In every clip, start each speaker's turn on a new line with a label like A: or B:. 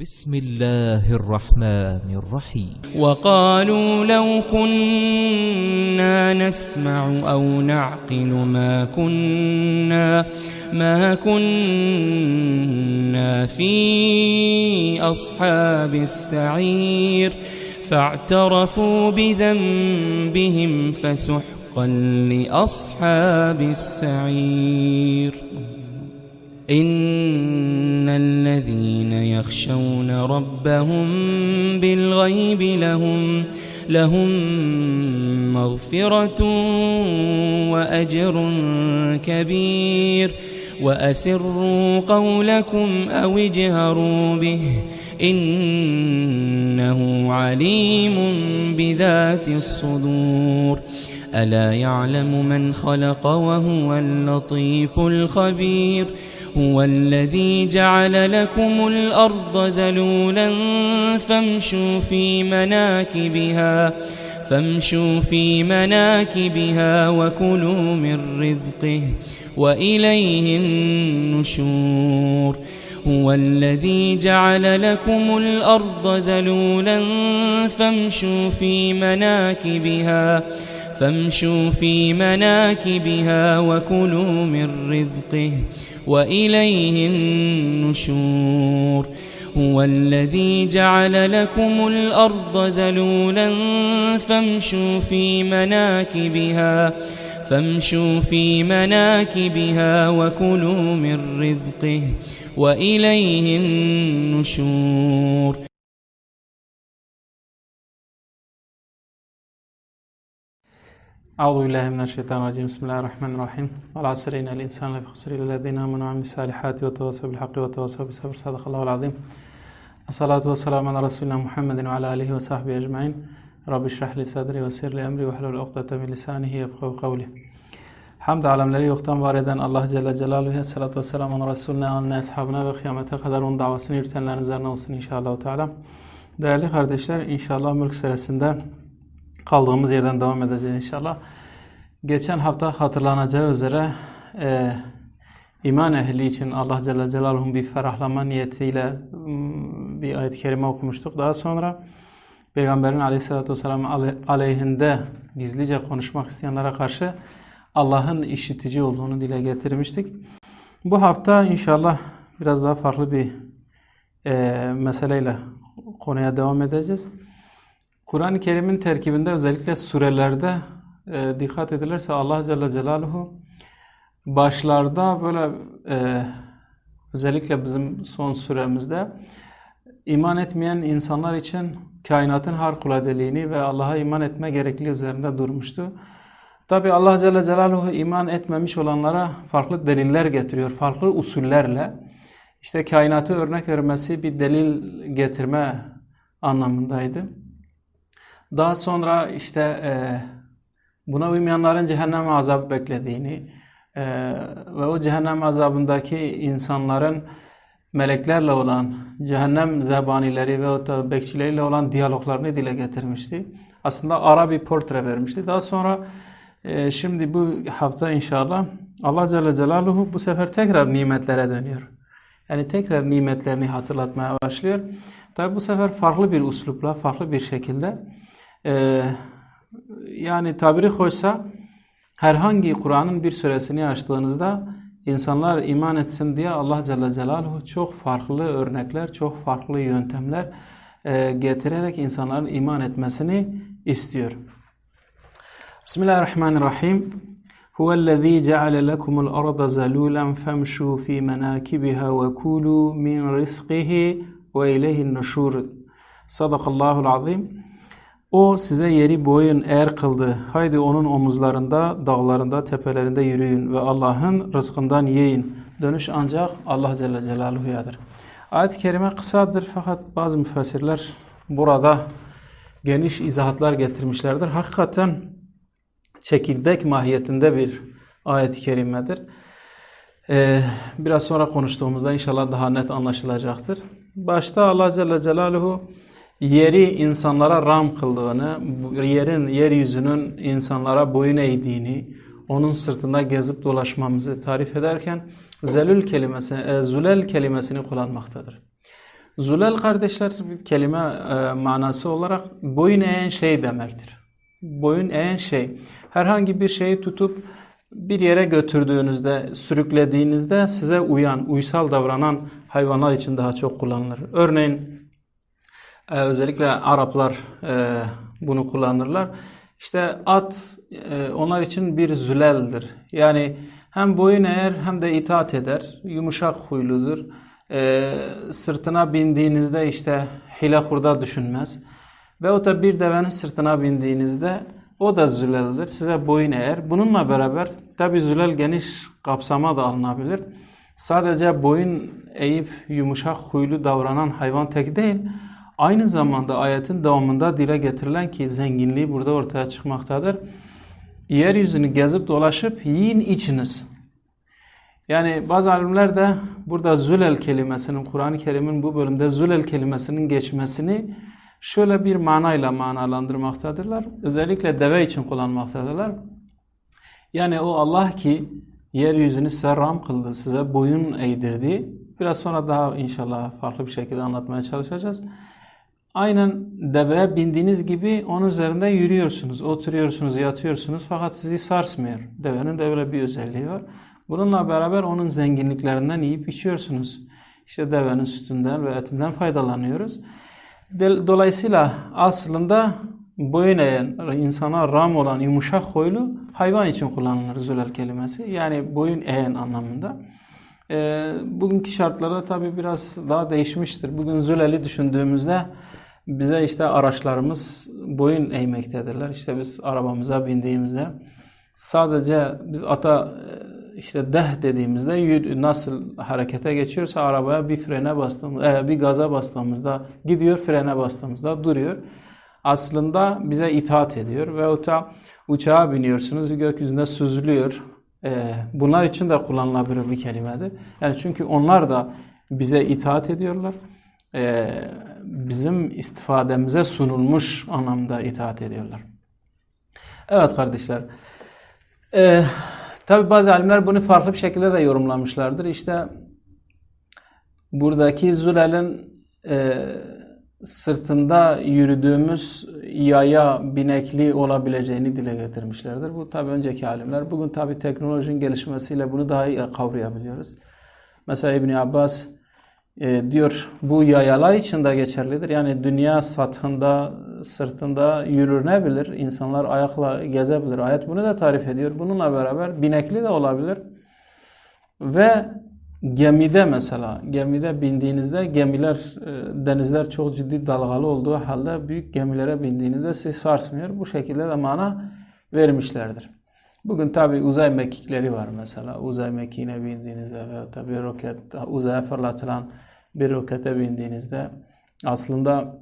A: بسم الله الرحمن الرحيم.
B: وقالوا لو كنا نسمع أو نعقل ما كنا ما كنا في أصحاب السعير. فاعترفوا بذنبهم فسحقا لأصحاب السعير. إن الذين يخشون ربهم بالغيب لهم لهم مغفرة وأجر كبير. وأسروا قولكم أو اجهروا به إنه عليم بذات الصدور. ألا يعلم من خلق وهو اللطيف الخبير هو الذي جعل لكم الأرض ذلولا فامشوا في مناكبها فامشوا في مناكبها وكلوا من رزقه وإليه النشور. هو الذي جعل لكم الأرض ذلولا فامشوا في مناكبها فامشوا في مناكبها وكلوا من رزقه وإليه النشور. هو الذي جعل لكم الأرض ذلولا فامشوا في مناكبها فامشوا في مناكبها وكلوا من رزقه وإليه النشور.
C: أعوذ بالله من الشيطان الرجيم بسم الله الرحمن الرحيم والعصر إن الإنسان لفي خسر إلا الذين آمنوا وعملوا الصالحات وتواصوا بالحق وتواصوا بالصبر صدق الله العظيم الصلاة والسلام على رسولنا محمد وعلى آله وصحبه أجمعين رب اشرح لي صدري ويسر لي أمري واحلل عقدة من لسانه يفقهوا قولي Hamd alemleri yoktan var eden Allah Celle Celaluhu'ya salatu ve selamun Resulüne, anne, ashabına ve kıyamete kadar onun davasını yürütenlerin üzerine olsun inşallah. Teala. Değerli kardeşler inşallah Mülk Suresinde kaldığımız yerden devam edeceğiz inşallah. Geçen hafta hatırlanacağı üzere e, iman ehli için Allah Celle Celaluhu'nun bir ferahlama niyetiyle bir ayet-i kerime okumuştuk. Daha sonra Peygamberin aleyhissalatü vesselam ale- aleyhinde gizlice konuşmak isteyenlere karşı Allah'ın işitici olduğunu dile getirmiştik. Bu hafta inşallah biraz daha farklı bir e, meseleyle konuya devam edeceğiz. Kur'an-ı Kerim'in terkibinde özellikle surelerde e, dikkat edilirse Allah Celle Celaluhu başlarda böyle e, özellikle bizim son suremizde iman etmeyen insanlar için kainatın harikuladeliğini ve Allah'a iman etme gerekliliği üzerinde durmuştu. Tabi Allah Celle Celaluhu iman etmemiş olanlara farklı deliller getiriyor, farklı usullerle. İşte kainatı örnek vermesi bir delil getirme anlamındaydı. Daha sonra işte e, buna uymayanların cehennem azabı beklediğini e, ve o cehennem azabındaki insanların meleklerle olan cehennem zebanileri ve da bekçileriyle olan diyaloglarını dile getirmişti. Aslında ara bir portre vermişti. Daha sonra e, şimdi bu hafta inşallah Allah Celle Celaluhu bu sefer tekrar nimetlere dönüyor. Yani tekrar nimetlerini hatırlatmaya başlıyor. Tabi bu sefer farklı bir uslupla, farklı bir şekilde ee, yani tabiri hoşsa herhangi Kur'an'ın bir suresini açtığınızda insanlar iman etsin diye Allah Celle Celaluhu çok farklı örnekler, çok farklı yöntemler e, getirerek insanların iman etmesini istiyor. Bismillahirrahmanirrahim. Huvellezî ceale lekumul arda zelûlen femşû fî menâkibiha ve kûlû min rizqihi ve ileyhin nuşûr. Sadakallahul azim. O size yeri boyun eğer kıldı. Haydi onun omuzlarında, dağlarında, tepelerinde yürüyün ve Allah'ın rızkından yiyin. Dönüş ancak Allah Celle Celaluhu'yadır. Ayet-i kerime kısadır fakat bazı müfessirler burada geniş izahatlar getirmişlerdir. Hakikaten çekirdek mahiyetinde bir ayet-i kerimedir. Ee, biraz sonra konuştuğumuzda inşallah daha net anlaşılacaktır. Başta Allah Celle Celaluhu yeri insanlara ram kıldığını, yerin, yeryüzünün insanlara boyun eğdiğini, onun sırtında gezip dolaşmamızı tarif ederken zelül kelimesi, e, zülel kelimesini kullanmaktadır. Zulel kardeşler kelime e, manası olarak boyun eğen şey demektir. Boyun eğen şey. Herhangi bir şeyi tutup bir yere götürdüğünüzde, sürüklediğinizde size uyan, uysal davranan hayvanlar için daha çok kullanılır. Örneğin e, özellikle Araplar e, bunu kullanırlar. İşte at e, onlar için bir züleldir. Yani hem boyun eğer hem de itaat eder. Yumuşak huyludur. E, sırtına bindiğinizde işte hile hurda düşünmez. Ve o da bir devenin sırtına bindiğinizde o da züleldir. Size boyun eğer. Bununla beraber tabi zülel geniş kapsama da alınabilir. Sadece boyun eğip yumuşak huylu davranan hayvan tek değil. Aynı zamanda ayetin devamında dile getirilen ki zenginliği burada ortaya çıkmaktadır. Yeryüzünü gezip dolaşıp yiyin içiniz. Yani bazı alimler de burada zülel kelimesinin, Kur'an-ı Kerim'in bu bölümde zülel kelimesinin geçmesini şöyle bir manayla manalandırmaktadırlar. Özellikle deve için kullanmaktadırlar. Yani o Allah ki yeryüzünü size ram kıldı, size boyun eğdirdi. Biraz sonra daha inşallah farklı bir şekilde anlatmaya çalışacağız. Aynen deveye bindiğiniz gibi onun üzerinde yürüyorsunuz, oturuyorsunuz, yatıyorsunuz fakat sizi sarsmıyor. Devenin de öyle bir özelliği var. Bununla beraber onun zenginliklerinden yiyip içiyorsunuz. İşte devenin sütünden ve etinden faydalanıyoruz. Dolayısıyla aslında boyun eğen, insana ram olan yumuşak huylu hayvan için kullanılır zülel kelimesi. Yani boyun eğen anlamında. E, bugünkü şartlarda tabi biraz daha değişmiştir. Bugün züleli düşündüğümüzde bize işte araçlarımız boyun eğmektedirler. İşte biz arabamıza bindiğimizde sadece biz ata işte deh dediğimizde nasıl harekete geçiyorsa arabaya bir frene bastığımız, e, bir gaza bastığımızda gidiyor, frene bastığımızda duruyor. Aslında bize itaat ediyor ve da uçağa biniyorsunuz, gökyüzünde süzülüyor. E, bunlar için de kullanılabilir bir kelimedir. Yani çünkü onlar da bize itaat ediyorlar. E, bizim istifademize sunulmuş anlamda itaat ediyorlar. Evet kardeşler. Eee Tabi bazı alimler bunu farklı bir şekilde de yorumlamışlardır. İşte buradaki Zülel'in e, sırtında yürüdüğümüz yaya binekli olabileceğini dile getirmişlerdir. Bu tabi önceki alimler. Bugün tabi teknolojinin gelişmesiyle bunu daha iyi kavrayabiliyoruz. Mesela İbn Abbas e, diyor bu yayalar için de geçerlidir. Yani dünya sathında, sırtında yürünebilir. İnsanlar ayakla gezebilir. Ayet bunu da tarif ediyor. Bununla beraber binekli de olabilir. Ve gemide mesela, gemide bindiğinizde gemiler, e, denizler çok ciddi dalgalı olduğu halde büyük gemilere bindiğinizde sizi sarsmıyor. Bu şekilde de mana vermişlerdir. Bugün tabi uzay mekikleri var mesela. Uzay mekiğine bindiğinizde veya tabi roket, uzaya fırlatılan bir rokete bindiğinizde aslında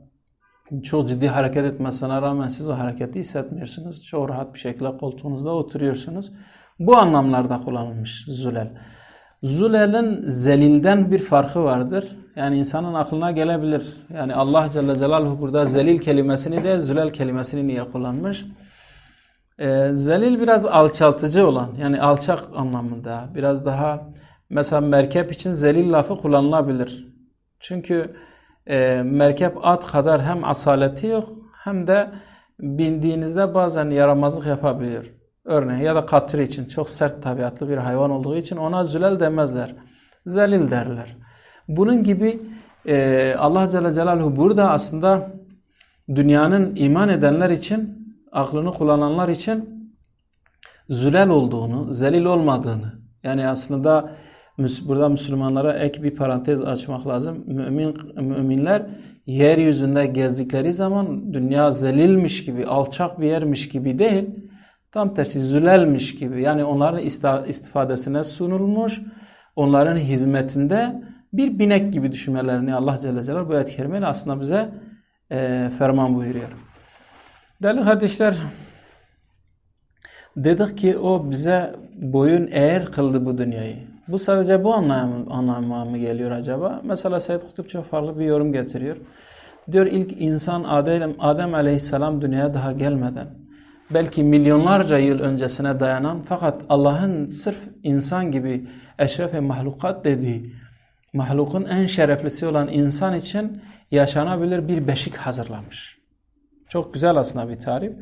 C: çok ciddi hareket etmesine rağmen siz o hareketi hissetmiyorsunuz. Çok rahat bir şekilde koltuğunuzda oturuyorsunuz. Bu anlamlarda kullanılmış zülel. Zülel'in zelilden bir farkı vardır. Yani insanın aklına gelebilir. Yani Allah Celle Celaluhu burada zelil kelimesini de zülel kelimesini niye kullanmış? Ee, zelil biraz alçaltıcı olan yani alçak anlamında biraz daha mesela merkep için zelil lafı kullanılabilir. Çünkü e, merkep at kadar hem asaleti yok hem de bindiğinizde bazen yaramazlık yapabiliyor. Örneğin ya da katır için çok sert tabiatlı bir hayvan olduğu için ona zülel demezler. Zelil derler. Bunun gibi e, Allah Celle Celaluhu burada aslında dünyanın iman edenler için, aklını kullananlar için zülel olduğunu, zelil olmadığını yani aslında burada Müslümanlara ek bir parantez açmak lazım. Mümin, müminler yeryüzünde gezdikleri zaman dünya zelilmiş gibi, alçak bir yermiş gibi değil, tam tersi zülelmiş gibi. Yani onların istifadesine sunulmuş, onların hizmetinde bir binek gibi düşünmelerini Allah Celle Celaluhu bu ayet-i kerimeyle aslında bize e, ferman buyuruyor. Değerli kardeşler, dedik ki o bize boyun eğer kıldı bu dünyayı. Bu sadece bu anlam, anlama mı geliyor acaba? Mesela Seyyid Kutup çok farklı bir yorum getiriyor. Diyor ilk insan Adem, Adem aleyhisselam dünyaya daha gelmeden belki milyonlarca yıl öncesine dayanan fakat Allah'ın sırf insan gibi eşref ve mahlukat dediği mahlukun en şereflisi olan insan için yaşanabilir bir beşik hazırlamış. Çok güzel aslında bir tarif.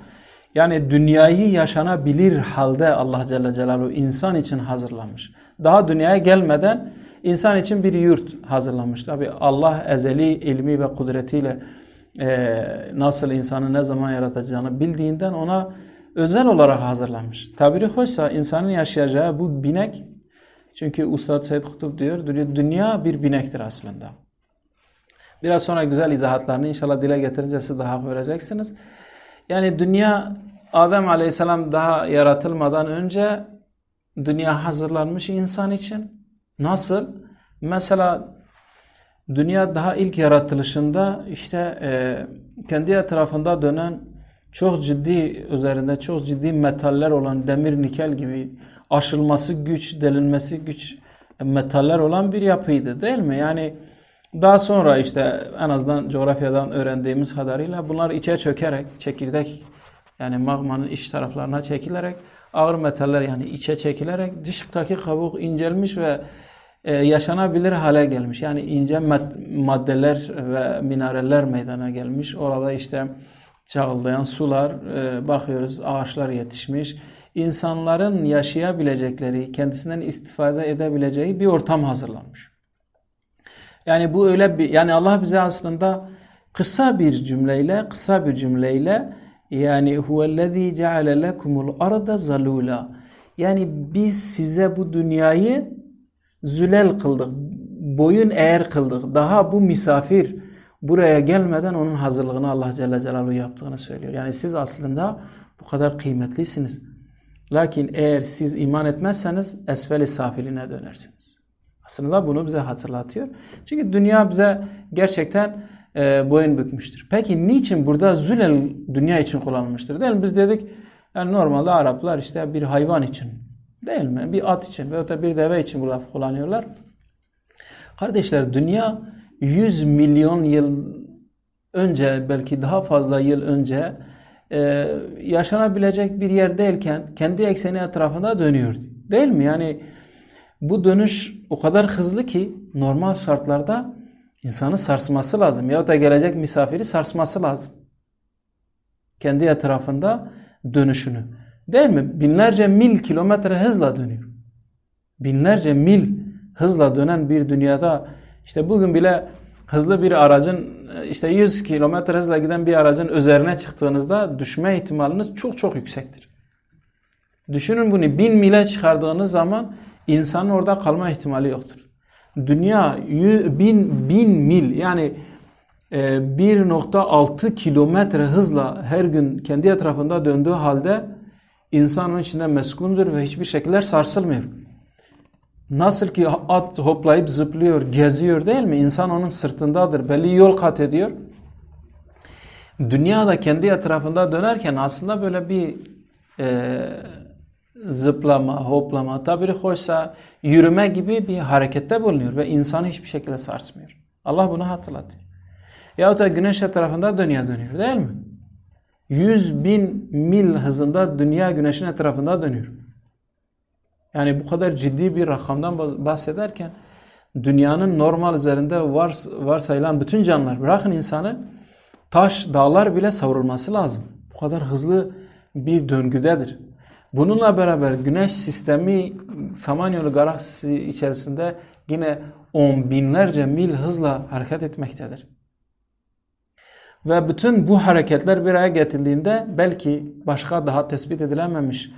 C: Yani dünyayı yaşanabilir halde Allah Celle Celaluhu insan için hazırlamış. Daha dünyaya gelmeden insan için bir yurt hazırlamış. Tabi Allah ezeli ilmi ve kudretiyle e, nasıl insanı ne zaman yaratacağını bildiğinden ona özel olarak hazırlamış. Tabiri hoşsa insanın yaşayacağı bu binek çünkü Ustad Said Kutup diyor dünya bir binektir aslında. Biraz sonra güzel izahatlarını inşallah dile getirince siz daha göreceksiniz. Yani dünya Adem Aleyhisselam daha yaratılmadan önce dünya hazırlanmış insan için. Nasıl? Mesela dünya daha ilk yaratılışında işte e, kendi etrafında dönen çok ciddi üzerinde çok ciddi metaller olan demir nikel gibi aşılması güç, delinmesi güç metaller olan bir yapıydı değil mi? Yani daha sonra işte en azından coğrafyadan öğrendiğimiz kadarıyla bunlar içe çökerek, çekirdek yani magmanın iç taraflarına çekilerek ağır metaller yani içe çekilerek dıştaki kabuk incelmiş ve e, yaşanabilir hale gelmiş. Yani ince maddeler ve minareller meydana gelmiş. Orada işte çağıldayan sular, e, bakıyoruz ağaçlar yetişmiş. İnsanların yaşayabilecekleri, kendisinden istifade edebileceği bir ortam hazırlanmış. Yani bu öyle bir yani Allah bize aslında kısa bir cümleyle kısa bir cümleyle yani huvellezî ceale lekumul arda zalula. Yani biz size bu dünyayı zülel kıldık. Boyun eğer kıldık. Daha bu misafir buraya gelmeden onun hazırlığını Allah Celle Celaluhu yaptığını söylüyor. Yani siz aslında bu kadar kıymetlisiniz. Lakin eğer siz iman etmezseniz esfeli safiline dönersiniz. Aslında bunu bize hatırlatıyor. Çünkü dünya bize gerçekten e, boyun bükmüştür. Peki niçin burada zülel dünya için kullanılmıştır? Değil mi? Biz dedik yani normalde Araplar işte bir hayvan için değil mi? Bir at için veya da bir deve için bu lafı kullanıyorlar. Kardeşler dünya 100 milyon yıl önce belki daha fazla yıl önce e, yaşanabilecek bir yer değilken kendi ekseni etrafında dönüyor. Değil mi? Yani bu dönüş o kadar hızlı ki normal şartlarda insanı sarsması lazım. Ya da gelecek misafiri sarsması lazım. Kendi etrafında dönüşünü. Değil mi? Binlerce mil kilometre hızla dönüyor. Binlerce mil hızla dönen bir dünyada işte bugün bile hızlı bir aracın işte 100 kilometre hızla giden bir aracın üzerine çıktığınızda düşme ihtimaliniz çok çok yüksektir. Düşünün bunu bin mile çıkardığınız zaman insanın orada kalma ihtimali yoktur. Dünya bin, bin mil yani 1.6 e, kilometre hızla her gün kendi etrafında döndüğü halde insan onun içinde meskundur ve hiçbir şekilde sarsılmıyor. Nasıl ki at hoplayıp zıplıyor, geziyor değil mi? İnsan onun sırtındadır. Belli yol kat ediyor. Dünya da kendi etrafında dönerken aslında böyle bir e, zıplama, hoplama, tabiri hoşsa yürüme gibi bir harekette bulunuyor ve insanı hiçbir şekilde sarsmıyor. Allah bunu hatırlatıyor. Yahut da güneş etrafında dünya dönüyor değil mi? 100 bin mil hızında dünya güneşin etrafında dönüyor. Yani bu kadar ciddi bir rakamdan bahsederken dünyanın normal üzerinde vars varsayılan bütün canlılar bırakın insanı taş, dağlar bile savrulması lazım. Bu kadar hızlı bir döngüdedir. Bununla beraber güneş sistemi Samanyolu galaksisi içerisinde yine on binlerce mil hızla hareket etmektedir. Ve bütün bu hareketler bir araya getirildiğinde belki başka daha tespit edilememiş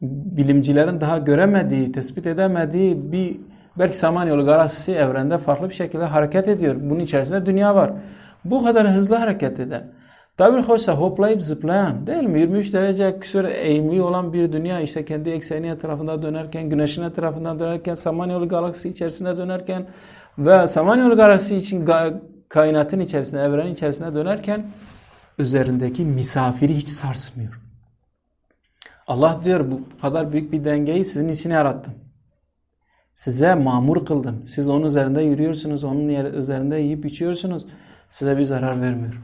C: bilimcilerin daha göremediği, tespit edemediği bir belki Samanyolu galaksisi evrende farklı bir şekilde hareket ediyor. Bunun içerisinde dünya var. Bu kadar hızlı hareket eden, tabir hoşsa hoplayıp zıplayan değil mi? 23 derece küsur eğimli olan bir dünya işte kendi ekseni etrafında dönerken, güneşin etrafından dönerken, Samanyolu galaksisi içerisinde dönerken ve Samanyolu galaksisi için kainatın içerisinde, evrenin içerisinde dönerken üzerindeki misafiri hiç sarsmıyor. Allah diyor bu kadar büyük bir dengeyi sizin için yarattım. Size mamur kıldım. Siz onun üzerinde yürüyorsunuz, onun üzerinde yiyip içiyorsunuz. Size bir zarar vermiyor.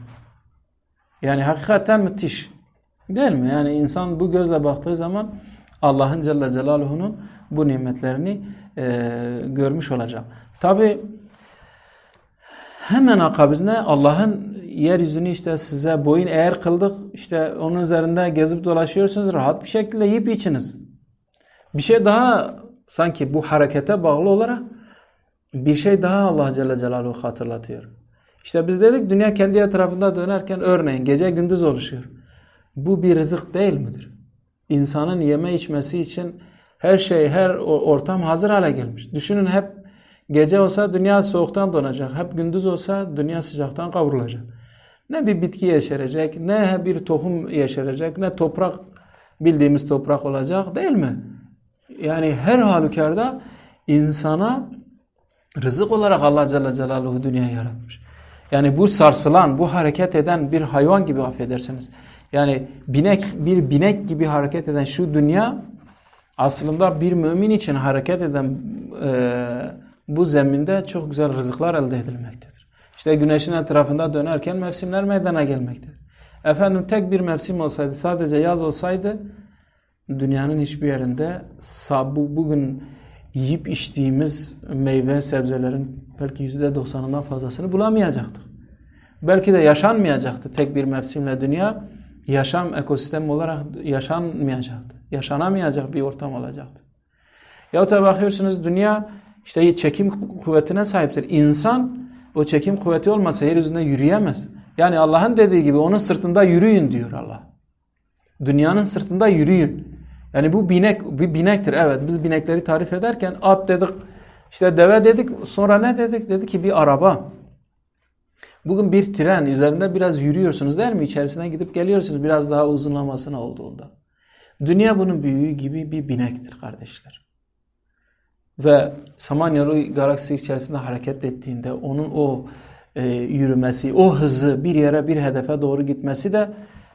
C: Yani hakikaten müthiş. Değil mi? Yani insan bu gözle baktığı zaman Allah'ın Celle Celaluhu'nun bu nimetlerini e, görmüş olacak. Tabi Hemen akabinde Allah'ın yeryüzünü işte size boyun eğer kıldık. işte onun üzerinde gezip dolaşıyorsunuz. Rahat bir şekilde yiyip içiniz. Bir şey daha sanki bu harekete bağlı olarak bir şey daha Allah Celle Celaluhu hatırlatıyor. İşte biz dedik dünya kendi etrafında dönerken örneğin gece gündüz oluşuyor. Bu bir rızık değil midir? İnsanın yeme içmesi için her şey, her ortam hazır hale gelmiş. Düşünün hep gece olsa dünya soğuktan donacak. Hep gündüz olsa dünya sıcaktan kavrulacak. Ne bir bitki yeşerecek, ne bir tohum yeşerecek, ne toprak bildiğimiz toprak olacak değil mi? Yani her halükarda insana rızık olarak Allah Celle Celaluhu dünyayı yaratmış. Yani bu sarsılan, bu hareket eden bir hayvan gibi affedersiniz. Yani binek bir binek gibi hareket eden şu dünya aslında bir mümin için hareket eden e, bu zeminde çok güzel rızıklar elde edilmektedir. İşte güneşin etrafında dönerken mevsimler meydana gelmektedir. Efendim tek bir mevsim olsaydı, sadece yaz olsaydı dünyanın hiçbir yerinde sa- bu, bugün yiyip içtiğimiz meyve sebzelerin belki yüzde doksanından fazlasını bulamayacaktık. Belki de yaşanmayacaktı tek bir mevsimle dünya. Yaşam ekosistem olarak yaşanmayacaktı. Yaşanamayacak bir ortam olacaktı. Yahut da bakıyorsunuz dünya işte çekim kuvvetine sahiptir. İnsan o çekim kuvveti olmasa yeryüzünde yürüyemez. Yani Allah'ın dediği gibi onun sırtında yürüyün diyor Allah. Dünyanın sırtında yürüyün. Yani bu binek bir binektir. Evet biz binekleri tarif ederken at dedik, işte deve dedik. Sonra ne dedik? Dedi ki bir araba. Bugün bir tren üzerinde biraz yürüyorsunuz değil mi? İçerisine gidip geliyorsunuz biraz daha uzunlamasına olduğunda. Dünya bunun büyüğü gibi bir binektir kardeşler. Ve Samanyolu galaksisi içerisinde hareket ettiğinde onun o e, yürümesi, o hızı bir yere bir hedefe doğru gitmesi de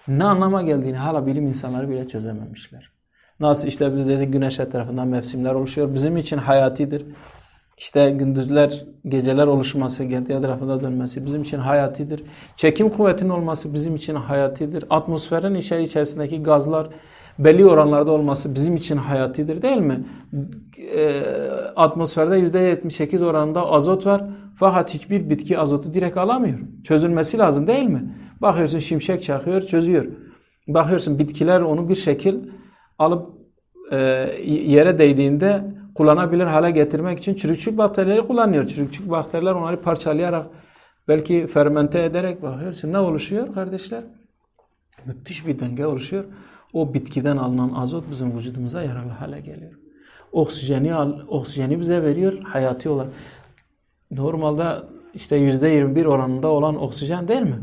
C: ne anlama geldiğini hala bilim insanları bile çözememişler. Nasıl işte biz dedik güneş etrafından mevsimler oluşuyor. Bizim için hayatidir. İşte gündüzler, geceler oluşması, kendi etrafında dönmesi bizim için hayatidir. Çekim kuvvetinin olması bizim için hayatidir. Atmosferin içeri içerisindeki gazlar belli oranlarda olması bizim için hayatidir değil mi? E, atmosferde %78 oranında azot var. Fakat hiçbir bitki azotu direkt alamıyor. Çözülmesi lazım değil mi? Bakıyorsun şimşek çakıyor, çözüyor. Bakıyorsun bitkiler onu bir şekil alıp e, yere değdiğinde kullanabilir hale getirmek için çürükçük bakterileri kullanıyor. Çürükçük bakteriler onları parçalayarak belki fermente ederek bakıyorsun ne oluşuyor kardeşler? Müthiş bir denge oluşuyor. O bitkiden alınan azot bizim vücudumuza yararlı hale geliyor. Oksijeni al, oksijeni bize veriyor hayati olarak. Normalde işte %21 oranında olan oksijen değil mi?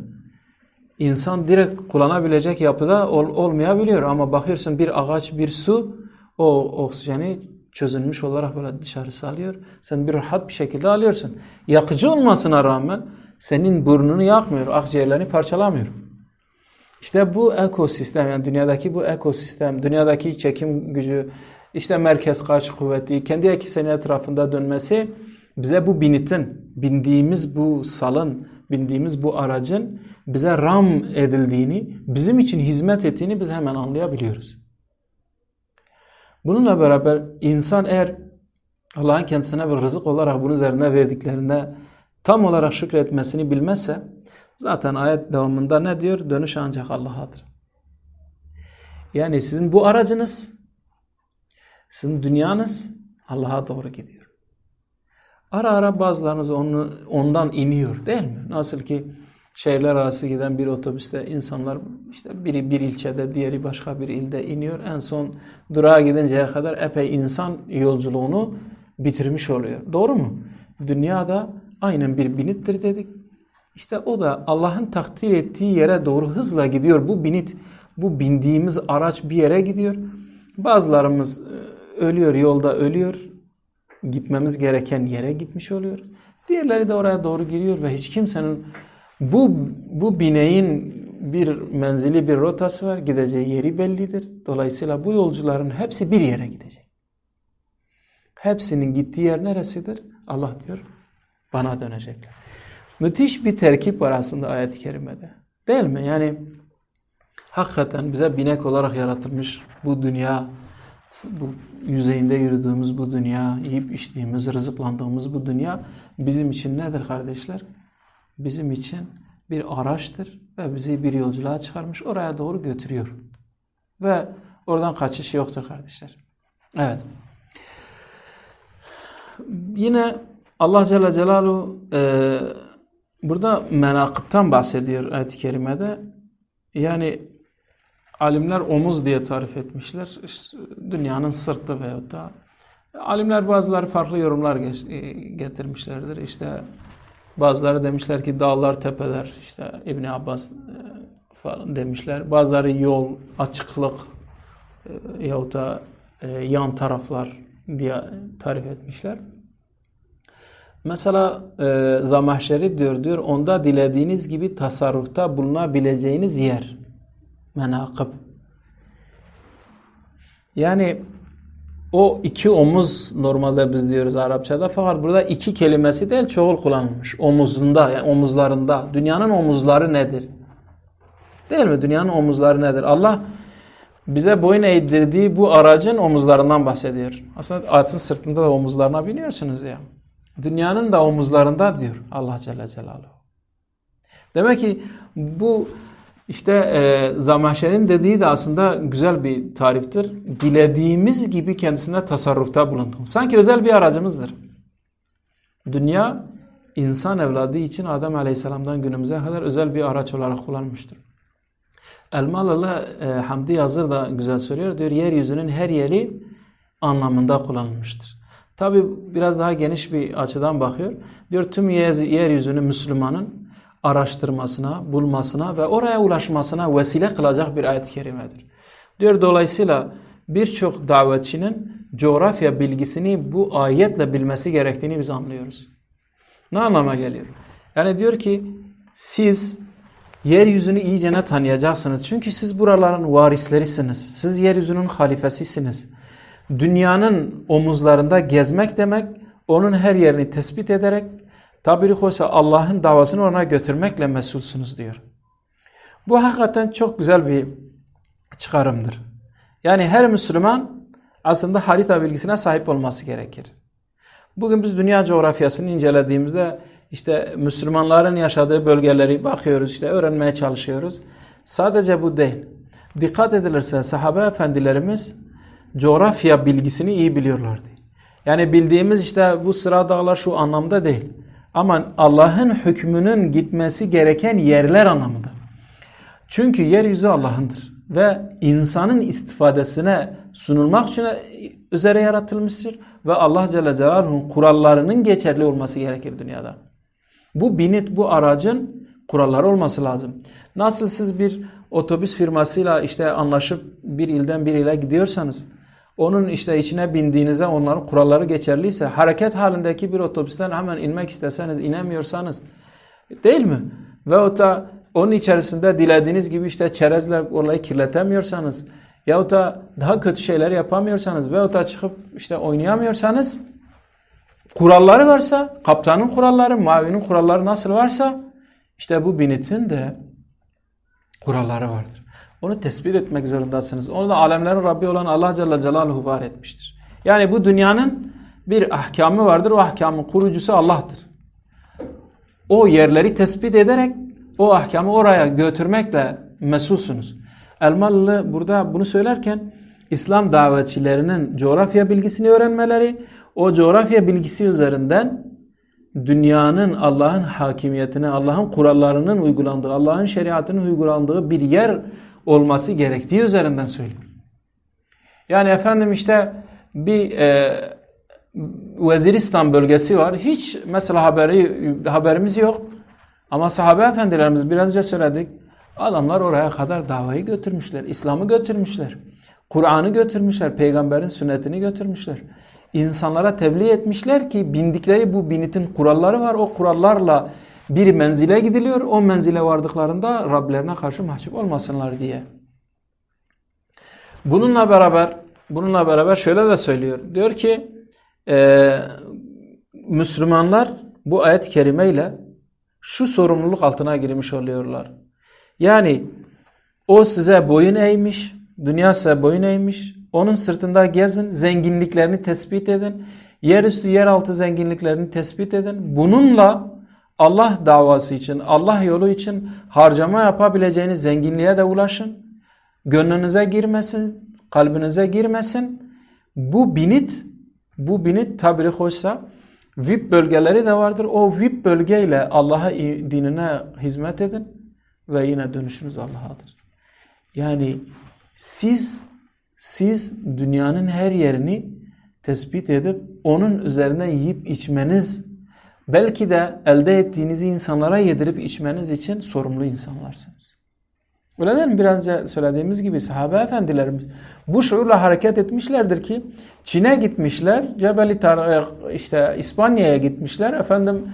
C: İnsan direkt kullanabilecek yapıda ol, olmayabiliyor ama bakıyorsun bir ağaç, bir su o oksijeni çözülmüş olarak böyle dışarı salıyor. Sen bir rahat bir şekilde alıyorsun. Yakıcı olmasına rağmen senin burnunu yakmıyor, akciğerlerini parçalamıyor. İşte bu ekosistem yani dünyadaki bu ekosistem, dünyadaki çekim gücü, işte merkez kaç kuvveti, kendi ekseninin etrafında dönmesi bize bu binitin, bindiğimiz bu salın, bindiğimiz bu aracın bize ram edildiğini, bizim için hizmet ettiğini biz hemen anlayabiliyoruz. Bununla beraber insan eğer Allah'ın kendisine bir rızık olarak bunun üzerine verdiklerinde tam olarak şükretmesini bilmezse zaten ayet devamında ne diyor? Dönüş ancak Allah'adır. Yani sizin bu aracınız, sizin dünyanız Allah'a doğru gidiyor. Ara ara bazılarınız onu, ondan iniyor değil mi? Nasıl ki şehirler arası giden bir otobüste insanlar işte biri bir ilçede diğeri başka bir ilde iniyor. En son durağa gidinceye kadar epey insan yolculuğunu bitirmiş oluyor. Doğru mu? Dünyada aynen bir binittir dedik. İşte o da Allah'ın takdir ettiği yere doğru hızla gidiyor. Bu binit, bu bindiğimiz araç bir yere gidiyor. Bazılarımız ölüyor, yolda ölüyor. Gitmemiz gereken yere gitmiş oluyoruz. Diğerleri de oraya doğru giriyor ve hiç kimsenin bu, bu bineğin bir menzili, bir rotası var. Gideceği yeri bellidir. Dolayısıyla bu yolcuların hepsi bir yere gidecek. Hepsinin gittiği yer neresidir? Allah diyor, bana dönecekler. Müthiş bir terkip var aslında ayet-i kerimede. Değil mi? Yani hakikaten bize binek olarak yaratılmış bu dünya, bu yüzeyinde yürüdüğümüz bu dünya, yiyip içtiğimiz, rızıklandığımız bu dünya bizim için nedir kardeşler? Bizim için bir araçtır ve bizi bir yolculuğa çıkarmış oraya doğru götürüyor. Ve oradan kaçış yoktur kardeşler. Evet. Yine Allah Celle Celaluhu e, burada menakıptan bahsediyor ayet-i kerimede. Yani alimler omuz diye tarif etmişler. İşte dünyanın sırtı veyahut da alimler bazıları farklı yorumlar e, getirmişlerdir. İşte bazıları demişler ki dağlar, tepeler, işte İbn Abbas e, falan demişler. Bazıları yol, açıklık e, yahut da e, yan taraflar diye tarif etmişler. Mesela e, Zamahşeri diyor diyor onda dilediğiniz gibi tasarrufta bulunabileceğiniz yer. Menakıb. Yani o iki omuz normalde biz diyoruz Arapçada fakat burada iki kelimesi değil çoğul kullanılmış. Omuzunda yani omuzlarında. Dünyanın omuzları nedir? Değil mi? Dünyanın omuzları nedir? Allah bize boyun eğdirdiği bu aracın omuzlarından bahsediyor. Aslında atın sırtında da omuzlarına biniyorsunuz ya. Dünyanın da omuzlarında diyor Allah Celle Celaluhu. Demek ki bu işte e, Zamahşer'in dediği de aslında güzel bir tariftir. Dilediğimiz gibi kendisine tasarrufta bulundum. Sanki özel bir aracımızdır. Dünya insan evladı için Adem Aleyhisselam'dan günümüze kadar özel bir araç olarak kullanılmıştır. Elmalılı e, Hamdi Yazır da güzel söylüyor. Diyor yeryüzünün her yeri anlamında kullanılmıştır. Tabi biraz daha geniş bir açıdan bakıyor. Diyor tüm yer- yeryüzünü Müslümanın araştırmasına, bulmasına ve oraya ulaşmasına vesile kılacak bir ayet-i kerimedir. Diyor dolayısıyla birçok davetçinin coğrafya bilgisini bu ayetle bilmesi gerektiğini biz anlıyoruz. Ne anlama geliyor? Yani diyor ki siz yeryüzünü iyicene tanıyacaksınız. Çünkü siz buraların varislerisiniz. Siz yeryüzünün halifesisiniz. Dünyanın omuzlarında gezmek demek, onun her yerini tespit ederek, tabiri hoşsa Allah'ın davasını ona götürmekle mesulsunuz diyor. Bu hakikaten çok güzel bir çıkarımdır. Yani her Müslüman aslında harita bilgisine sahip olması gerekir. Bugün biz dünya coğrafyasını incelediğimizde işte Müslümanların yaşadığı bölgeleri bakıyoruz, işte öğrenmeye çalışıyoruz. Sadece bu değil. Dikkat edilirse sahabe efendilerimiz coğrafya bilgisini iyi biliyorlardı. Yani bildiğimiz işte bu sıra dağlar şu anlamda değil. Ama Allah'ın hükmünün gitmesi gereken yerler anlamında. Çünkü yeryüzü Allah'ındır ve insanın istifadesine sunulmak için üzere yaratılmıştır ve Allah Celle Celaluhu'nun kurallarının geçerli olması gerekir dünyada. Bu binit, bu aracın kuralları olması lazım. Nasıl siz bir otobüs firmasıyla işte anlaşıp bir ilden bir ile gidiyorsanız onun işte içine bindiğinizde onların kuralları geçerliyse hareket halindeki bir otobüsten hemen inmek isteseniz inemiyorsanız değil mi? Ve o da onun içerisinde dilediğiniz gibi işte çerezle orayı kirletemiyorsanız yahut da daha kötü şeyler yapamıyorsanız veyahut da çıkıp işte oynayamıyorsanız kuralları varsa kaptanın kuralları, mavinin kuralları nasıl varsa işte bu binitin de kuralları vardır. Onu tespit etmek zorundasınız. Onu da alemlerin Rabbi olan Allah Celle Celaluhu var etmiştir. Yani bu dünyanın bir ahkamı vardır. O ahkamın kurucusu Allah'tır. O yerleri tespit ederek o ahkamı oraya götürmekle mesulsunuz. Elmalı burada bunu söylerken İslam davetçilerinin coğrafya bilgisini öğrenmeleri, o coğrafya bilgisi üzerinden dünyanın Allah'ın hakimiyetine, Allah'ın kurallarının uygulandığı, Allah'ın şeriatının uygulandığı bir yer olması gerektiği üzerinden söylüyor. Yani efendim işte bir e, Veziristan bölgesi var. Hiç mesela haberi haberimiz yok. Ama sahabe efendilerimiz biraz önce söyledik. Adamlar oraya kadar davayı götürmüşler. İslam'ı götürmüşler. Kur'an'ı götürmüşler. Peygamberin sünnetini götürmüşler. İnsanlara tebliğ etmişler ki bindikleri bu binitin kuralları var. O kurallarla bir menzile gidiliyor. O menzile vardıklarında Rablerine karşı mahcup olmasınlar diye. Bununla beraber bununla beraber şöyle de söylüyor. Diyor ki e, Müslümanlar bu ayet-i kerimeyle şu sorumluluk altına girmiş oluyorlar. Yani o size boyun eğmiş, dünya size boyun eğmiş, onun sırtında gezin, zenginliklerini tespit edin, yerüstü yeraltı zenginliklerini tespit edin. Bununla Allah davası için, Allah yolu için harcama yapabileceğiniz zenginliğe de ulaşın. Gönlünüze girmesin, kalbinize girmesin. Bu binit, bu binit tabiri hoşsa VIP bölgeleri de vardır. O VIP bölgeyle Allah'a dinine hizmet edin ve yine dönüşünüz Allah'adır. Yani siz siz dünyanın her yerini tespit edip onun üzerine yiyip içmeniz belki de elde ettiğinizi insanlara yedirip içmeniz için sorumlu insanlarsınız. Öyle değil mi? Biraz önce söylediğimiz gibi sahabe efendilerimiz bu şuurla hareket etmişlerdir ki Çin'e gitmişler, Cebeli Tar işte İspanya'ya gitmişler, efendim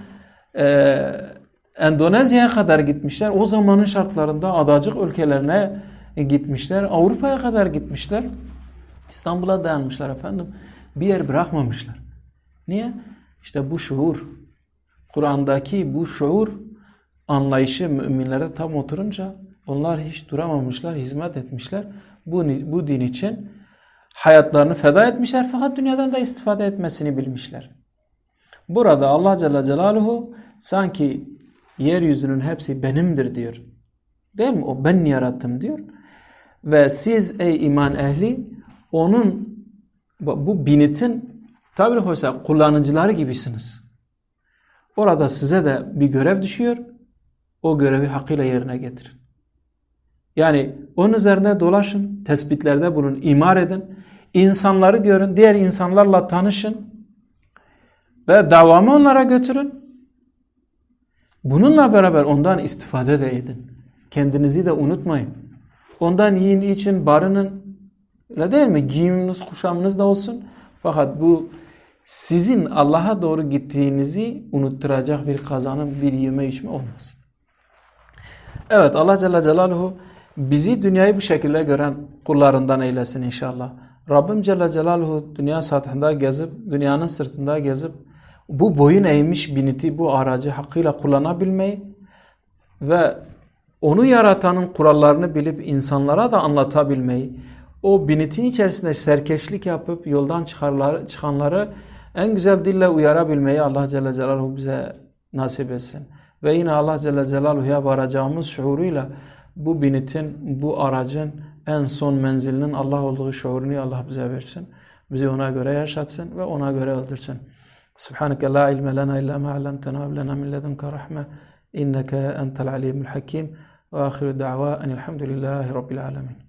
C: e, Endonezya'ya kadar gitmişler. O zamanın şartlarında adacık ülkelerine gitmişler, Avrupa'ya kadar gitmişler. İstanbul'a dayanmışlar efendim. Bir yer bırakmamışlar. Niye? İşte bu şuur, Kur'an'daki bu şuur anlayışı müminlere tam oturunca onlar hiç duramamışlar, hizmet etmişler. Bu, bu din için hayatlarını feda etmişler fakat dünyadan da istifade etmesini bilmişler. Burada Allah Celle Celaluhu sanki yeryüzünün hepsi benimdir diyor. Değil mi? O ben yarattım diyor. Ve siz ey iman ehli onun bu binitin tabiri hoşsa kullanıcıları gibisiniz. Orada size de bir görev düşüyor. O görevi hakkıyla yerine getirin. Yani onun üzerinde dolaşın, tespitlerde bulun, imar edin. İnsanları görün, diğer insanlarla tanışın. Ve davamı onlara götürün. Bununla beraber ondan istifade de edin. Kendinizi de unutmayın. Ondan yiyin, için barının. Öyle değil mi? Giyiminiz, kuşamınız da olsun. Fakat bu sizin Allah'a doğru gittiğinizi unutturacak bir kazanım, bir yeme içme olmasın. Evet Allah Celle Celaluhu bizi dünyayı bu şekilde gören kullarından eylesin inşallah. Rabbim Celle Celaluhu dünya sathinde gezip, dünyanın sırtında gezip bu boyun eğmiş biniti, bu aracı hakkıyla kullanabilmeyi ve onu yaratanın kurallarını bilip insanlara da anlatabilmeyi, o binitin içerisinde serkeşlik yapıp yoldan çıkanları en güzel dille uyarabilmeyi Allah Celle Celaluhu bize nasip etsin. Ve yine Allah Celle Celaluhu'ya varacağımız şuuruyla bu binitin, bu aracın en son menzilinin Allah olduğu şuurunu Allah bize versin. Bizi ona göre yaşatsın ve ona göre öldürsün. Subhaneke la ilme lena illa ma allamtena ve lena min ledunka rahme inneke entel alimul hakim ve ahiru da'va enilhamdülillahi rabbil alemin.